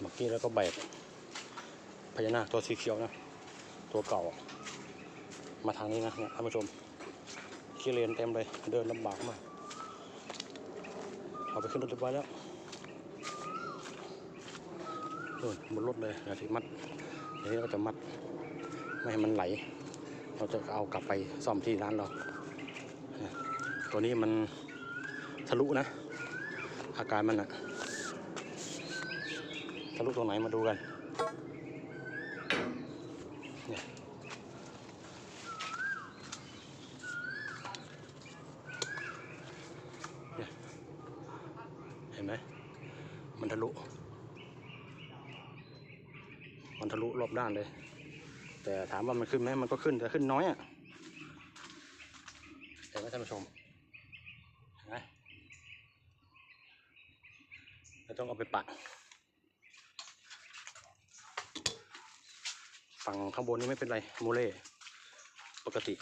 เมื่อกี้แล้วก็แบกพญานาคตัวสีเขียวนะ ตัวเก่า มาทางนี้นะเนี่ยท่านผู้ชมขี้เลนเต็มเลย เดินลำบากมาก เอาไปขึ้นรถเรียบร้อยแล้วนู่นบนรถเลยเดี๋ยวที่มัดเดี๋ยวนี้เราจะมัด ไม่ให้มันไหล เราจะเอากลับไปซ่อมที่ร้านเรา ตัวนี้มันทะลุนะ อาการมันอะ ทะลุตรงไหนมาดูกันเห็นไหมมันทะลุ มันทะลุรอบด้านเลย แต่ถามว่ามันขึ้นไหมมันก็ขึ้นแต่ขึ้นน้อยอะเห็นไหมท่านผู้ชมเห็นไหมเราต้องเอาไปปะ ฝั่งข้างบนนี่ไม่เป็นไรโมเล่ปกติ